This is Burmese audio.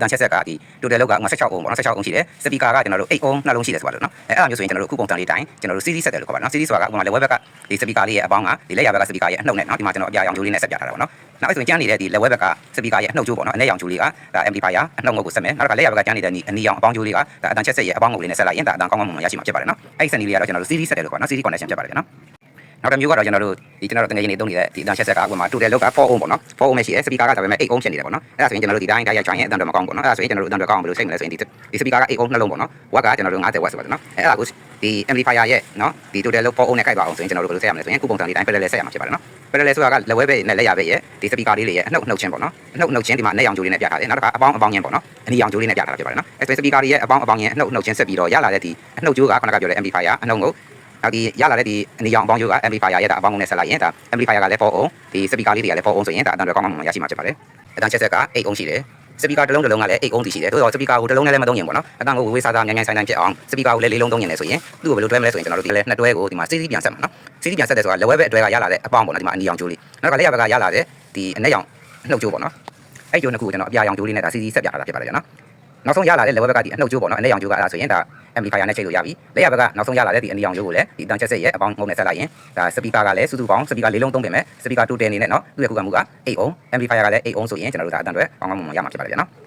အတန်ချက်ဆက်ကဒီ total လောက်က16 ohm ပေါ့နော်16 ohm ရှိတယ်စပီကာကကျွန်တော်တို့8 ohm နှလုံးရှိတယ်ဆိုပါလို့နော်အဲအဲ့ဒါမျိုးဆိုရင်ကျွန်တော်တို့အခုပုံစံလေးတိုင်းကျွန်တော်တို့ series ဆက်တယ်လို့ခေါ်ပါနော် series ဆိုတာကဥပမာ level ဘက်ကဒီစပီကာလေးရဲ့အပေါင်းကဒီလက်ရဘက်ကစပီကာရဲ့အနှုတ်နဲ့နော်ဒီမှာကျွန်တော်အပြာရောင်ကြိုးလေးနဲ့ဆက်ပြထားတာပေါ့နော်နောက်ဆိုရင်ကျန်းနေတဲ့ဒီ level ဘက်ကစပီကာရဲ့အနှုတ်ကြိုးပေါ့နော်အနေရောင်ကြိုးလေးကဒါ amplifier အနှုတ်ငုတ်ကိုဆက်မယ်နောက်ကလက်ရဘက်ကကျန်းနေတဲ့အနီရောင်အပေါင်းကြိုးလေးကဒါအတန်ချက်ဆက်ရဲ့အပေါင်းငုတ်လေးနဲ့ဆက်လိုက်ရင်ဒါအတန်ကောင်းကောင်းမွန်မွန်ရရှိမှာဖြစ်ပါတယ်နော်အဲ့ဒီစနစ်လေးကတော့ကျွန်တော်တို့ series ဆက်တယ်လို့ခေါ်ပါနော် series connection ဖြစ်ပါတယ်နော် နောက်တစ်မျိုးကတော့ကျွန်တော်တို့ဒီကျွန်တော်တို့တကယ်ကြီးနေသုံးနေတဲ့ဒီအတန်ချက်ဆက်ကဥပမာ total လောက်က4 ohm ပေါ့နော်4 ohm နဲ့ရှိတယ်စပီကာကဒါပေမဲ့8 ohm ဖြစ်နေတယ်ပေါ့နော်အဲ့ဒါဆိုရင်ကျွန်တော်တို့ဒီတိုင်းတိုင်းရိုက်ချင်ရင်အတန်တော်မကောင်းဘူးပေါ့နော်အဲ့ဒါဆိုရင်ကျွန်တော်တို့အတန်တော်ကောင်းအောင်ဘယ်လိုချိန်မလဲဆိုရင်ဒီဒီစပီကာက8 ohm နှလုံးပေါ့နော်ဝက်ကကျွန်တော်တို့50 watt ဆိုပါတော့နော်အဲ့ဒါကိုဒီ amplifier ရဲ့နော်ဒီ total လောက်4 ohm နဲ့ကိုက်ပါအောင်ဆိုရင်ကျွန်တော်တို့ဘယ်လိုဆက်ရမလဲဆိုရင်ခုပုံစံလေးတိုင်း parallel ဆက်ရမှာဖြစ်ပါတယ်နော် parallel ဆိုတာကလက်ဝဲဘက်နဲ့လက်ရဘက်ရဲ့ဒီစပီကာလေးတွေရဲ့အနှုတ်နှုတ်ချင်းပေါ့နော်အနှုတ်နှုတ်ချင်းဒီမှာနဲ့ရောင်ကြိုးလေးနဲ့ပြထားတယ်နောက်တစ်ခါအပေါင်းအပေါင်းချင်းပေါ့နော်အနီရောင်ကြိုးလေးနဲ့ပြထားတာဖြစ်ပါတယ်နော်အဲ့စပီကာတွေရဲ့အပေါင်းအပေါင်းချင်းအနှုတ်နှုတ်ချင်းဆက်ပြီးတော့ရလာတဲ့ဒီအနှုတ်ကြိုးကခုနကပြောတဲ့ amplifier အနှုတ်ကိုနောက် ဒီရလာတဲ့ဒီအနီရောင်အပေါင်းကြိုးက amplifier ရဲ့ဒါအပေါင်းနဲ့ဆက်လိုက်ရင်ဒါ amplifier ကလည်း4 ohm ဒီစပီကာလေးတွေကလည်း4 ohm ဆိုရင်ဒါအတန်တော်ကောင်းကောင်းမှရရှိမှာဖြစ်ပါတယ်အတန်ချက်ဆက်က8 ohm ရှိတယ်စပီကာတစ်လုံးတစ်လုံးကလည်း8 ohm တိရှိတယ်သို့တော့စပီကာကိုတစ်လုံးနဲ့လည်းမသုံးရင်ပေါ့နော်အတန်ကိုဝေဝေးစားစားမြန်မြန်ဆိုင်ဆိုင်ဖြစ်အောင်စပီကာကိုလည်းလေးလုံးသုံးရင်လည်းဆိုရင်သူ့ကိုဘယ်လိုတွဲမလဲဆိုရင်ကျွန်တော်တို့ဒီလည်းနှစ်တွဲကိုဒီမှာ CD ပြန်ဆက်မှာနော် CD ပြန်ဆက်တယ်ဆိုတာလက်ဝဲဘက်အတွဲကရလာတဲ့အပေါင်းပေါ့နော်ဒီမှာအနီရောင်ကြိုးလေးနောက်ကလက်ရဘက်ကရလာတဲ့ဒီအနက်ရောင်နှုတ်ကြိုးပေါ့နော်အဲ့ကြိုးနှစ်ခုကိုကျွန်တော်အပြာရောင်ကြိုးလေးနဲ့ဒါ CD ဆက်ပြထားတာဖြစ်ပါတယ်ကျွန်တော် နောက်ဆုံးရလာတဲ့လက်ဝဲဘက်ကဒီအနှုတ်ကြိုးပေါ့နော်အနက်ရောင်ကြိုးကအဲ့ဒါဆိုရင်ဒါ amplifier နဲ့ချိန်လို့ရပြီလက်ရဘက်ကနောက်ဆုံးရလာတဲ့ဒီအနီရောင်ကြိုးကိုလည်းဒီတန်ချက်ဆက်ရဲ့အပေါင်းငုံနဲ့ဆက်လိုက်ရင်ဒါစပီကာကလည်းစုစုပေါင်းစပီကာလေးလုံးသုံးပြင်မဲ့စပီကာ total အနေနဲ့နော်သူ့ရဲ့ခုခံမှုက8 ohm amplifier ကလည်း8 ohm ဆိုရင်ကျွန်တော်တို့ဒါအတန်တွေကောင်းကောင်းမွန်မွန်ရမှာဖြစ်ပါတယ်ဗျာနော်